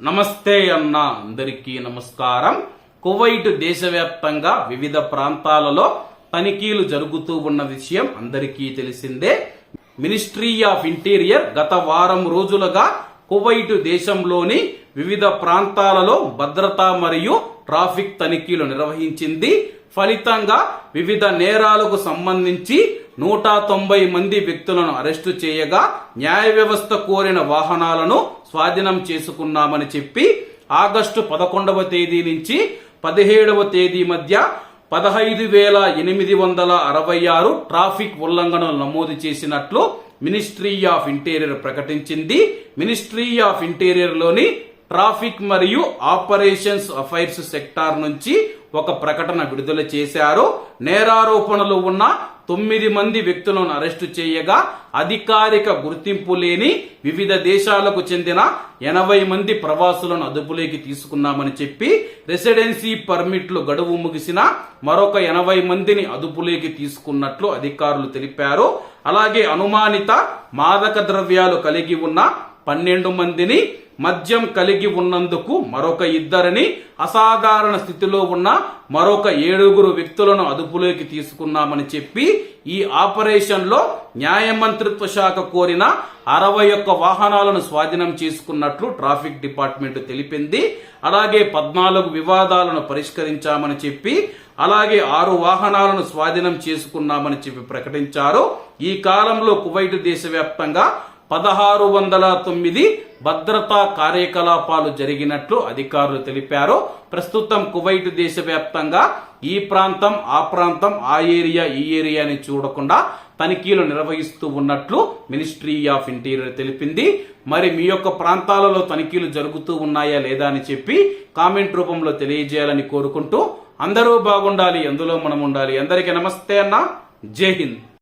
నమస్తే అన్న అందరికీ నమస్కారం. కువైట్ దేశవ్యాప్తంగా వివిధ ప్రాంతాలలో తనిఖీలు జరుగుతూ ఉన్న విషయం అందరికీ తెలిసిందే. మినిస్ట్రీ ఆఫ్ ఇంటీరియర్ గత వారం రోజులుగా కువైట్ దేశంలోని వివిధ ప్రాంతాలలో భద్రత మరియు ట్రాఫిక్ తనిఖీలు నిర్వహించింది. ఫలితంగా వివిధ నేరాలకు సంబంధించి నూట తొంభై మంది వ్యక్తులను అరెస్టు చేయగా న్యాయ వ్యవస్థ కోరిన వాహనాలను స్వాధీనం చేసుకున్నామని చెప్పి ఆగస్టు పదకొండవ తేదీ నుంచి పదిహేడవ తేదీ మధ్య పదహైదు వేల ఎనిమిది వందల అరవై ఆరు ట్రాఫిక్ ఉల్లంఘనలు నమోదు చేసినట్లు మినిస్ట్రీ ఆఫ్ ఇంటీరియర్ ప్రకటించింది. మినిస్ట్రీ ఆఫ్ ఇంటీరియర్లోని ట్రాఫిక్ మరియు ఆపరేషన్స్ అఫైర్స్ సెక్టార్ నుంచి ఒక ప్రకటన విడుదల చేశారు. నేరారోపణలు ఉన్న తొమ్మిది మంది వ్యక్తులను అరెస్టు చేయగా అధికారిక గుర్తింపు లేని వివిధ దేశాలకు చెందిన ఎనభై మంది ప్రవాసులను అదుపులోకి తీసుకున్నామని చెప్పి రెసిడెన్సీ పర్మిట్లు గడువు ముగిసిన మరొక ఎనభై మందిని అదుపులోకి తీసుకున్నట్లు అధికారులు తెలిపారు. అలాగే అనుమానిత మాదక ద్రవ్యాలు కలిగి ఉన్న పన్నెండు మందిని మద్యం కలిగి ఉన్నందుకు మరొక ఇద్దరిని అసాధారణ స్థితిలో ఉన్న మరొక ఏడుగురు వ్యక్తులను అదుపులోకి తీసుకున్నామని చెప్పి ఈ ఆపరేషన్లో న్యాయ మంత్రిత్వ శాఖ కోరిన అరవై ఒక్క వాహనాలను స్వాధీనం చేసుకున్నట్లు ట్రాఫిక్ డిపార్ట్మెంట్ తెలిపింది. అలాగే పద్నాలుగు వివాదాలను పరిష్కరించామని చెప్పి అలాగే ఆరు వాహనాలను స్వాధీనం చేసుకున్నామని చెప్పి ప్రకటించారు. ఈ కాలంలో కువైట్ దేశవ్యాప్తంగా పదహారు వందల తొమ్మిది భద్రతా కార్యకలాపాలు జరిగినట్లు అధికారులు తెలిపారు. ప్రస్తుతం కువైట్ దేశవ్యాప్తంగా ఈ ప్రాంతం ఆ ప్రాంతం ఆ ఏరియా ఈ ఏరియాని చూడకుండా తనిఖీలు నిర్వహిస్తూ ఉన్నట్లు మినిస్ట్రీ ఆఫ్ ఇంటీరియర్ తెలిపింది. మరి మీ యొక్క ప్రాంతాలలో తనిఖీలు జరుగుతూ ఉన్నాయా లేదా అని చెప్పి కామెంట్ రూపంలో తెలియజేయాలని కోరుకుంటూ అందరూ బాగుండాలి అందులో మనం ఉండాలి. అందరికీ నమస్తే అన్న. జై హింద్.